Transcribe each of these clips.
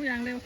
ู้อย่างเร็ว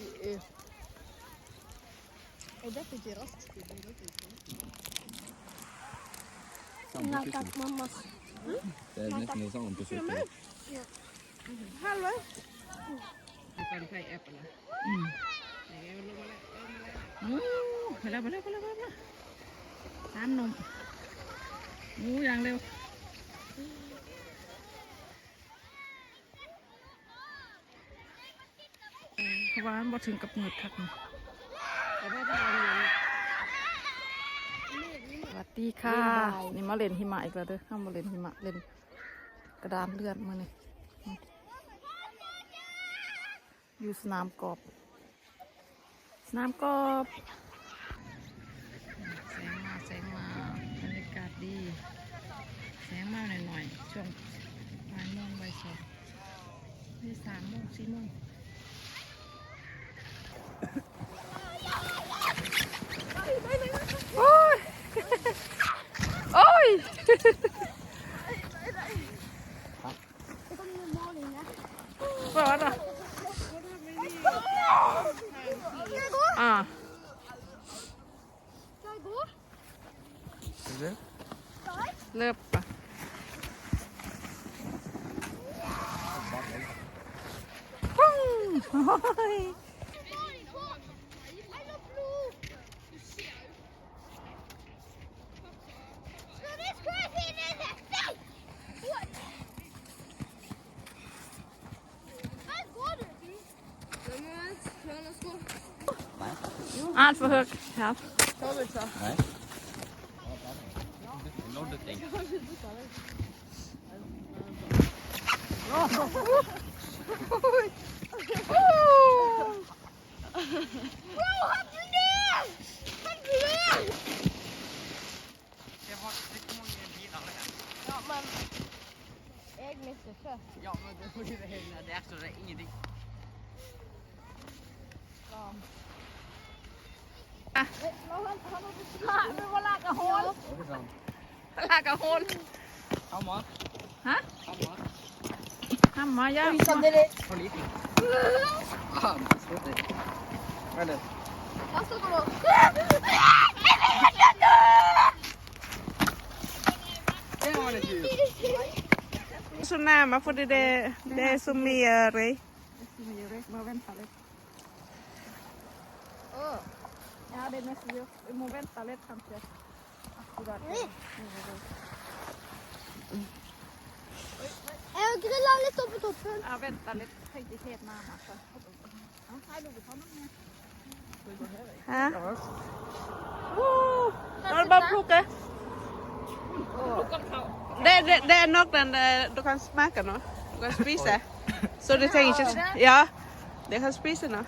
dette er Er dette ikke raskt? Nakkat mammas. Det er nesten det samme på slutten. Hallo? กันใส่แอปอะไรอืมไหนแกลงมาแล้วลงมาแล้วอู้ไปแล้วไปแล้วไปแล้วไปแล้วสาม หนุ่มอู้อย่างเร็วเพราะว่ามันบ่ถึงกับหมืดคักนี่สวัสดีค่ะ นี่มาเล่นหิมะอีกแล้วเด้อข้ามมาเล่นหิมะเล่นกระดานเลื่อนมือนี่อยู่สนามกอบ สนามกอบแสงมาแสงมาบรรยากาศดี แสงมาหน่อยๆช่วงบ่ายโมงบ่ายสองนี่สามโมงสี่โมงโอ้ย โอ้ ยร้อนอะอ่ Alt for hook. Her. Nej. อ่ะไม่ว่าลากระโหนลากระโหนเอาหมอฮะเอาหมอห้ามหมอยาหมอ Politik. Ah, sluti. Mene. Nasıl Sånär, man får det där, det är så mer. Det är så mer, vad väntar det? Är nästan ju. Vi må vänta lite kanske. Akkurat. Jeg har grillet litt opp på toppen. Ja, vänta lite. Tänkte helt närmare. här låg vi på någon mer. Ja. Oh, har du bara plocka? Det, det, det är nog den där du kan smaka nu. Du kan spisa. Så det hänger inte... Ja, det kan spisa nu.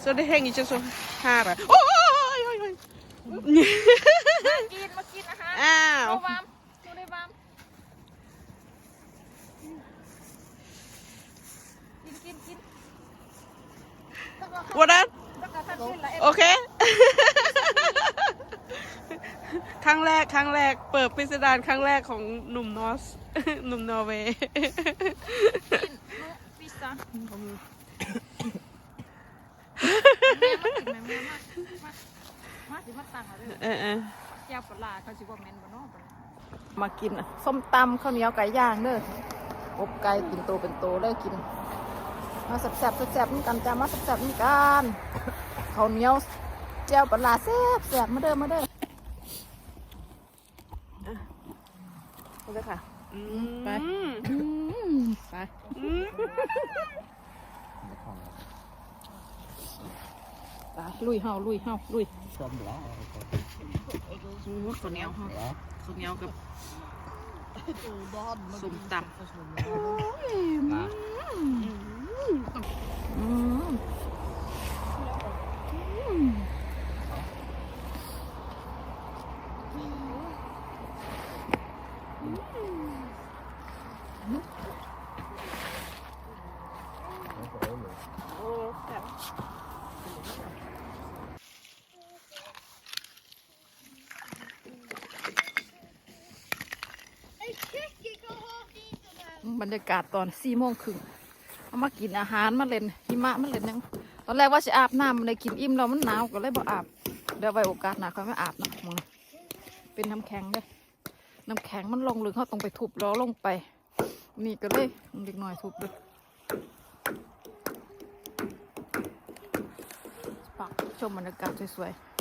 Så det hänger inte så här. Oj, oj, oj. กินมากินอาหาร Ow. เอาวามดูได้วามกินกินกิน Vad är แล้วก็ถ้าขึ้นละเอ็โอเค ครั้งแรกครั้งแรก เปิดพิสดารครั้งแรกของหนุ่มนอสหนุ่มนอร์เวย์กินนุพิซซ่าแม่มากินแม่แม่มา มามาสิมาสั่งเอาเด้อเออเออแก้วปลาร้าเขาสิว่าแม่นบ่เนาะบัดนี้มากินอะส้มตำข้าวเหนียวไก่ย่างเด้ออบไก่กินโตเป็นโตเลยกิน มาแซ่บๆแซ่บๆนี่กันจ้ามาแซ่บๆนี่กันข้าวเหนียวแจ่วปลาร้าแซ่บแซ่บมาเด้อมาเด้อเอาเลยค่ะไปอืมอืมไปอืมไป ลุยเฮาลุยเฮาลุย Som bra. ข้าวเหนียวค่ะ Ja. ข้าวเหนียวกับส้มตอืมำ บรรยากาศตอนสี่โมงครึ่งเอามากินอาหารมาเล่นหิมะมาเล่นยังตอนแรกว่าจะอาบน้ำมันเลยกินอิ่มแล้วมันหนาวก็เลยบ่อาบเดี๋ยวไว้โอกาสหน้าค่อยมาอาบนะมึงเป็นน้ำแข็งเด้อน้ำแข็งมันลงหรือเขาต้องไปทุบล้อลงไป นี่ก็เลยเด็กน้อยทุบเลยปักชมบรรยากาศสวยๆ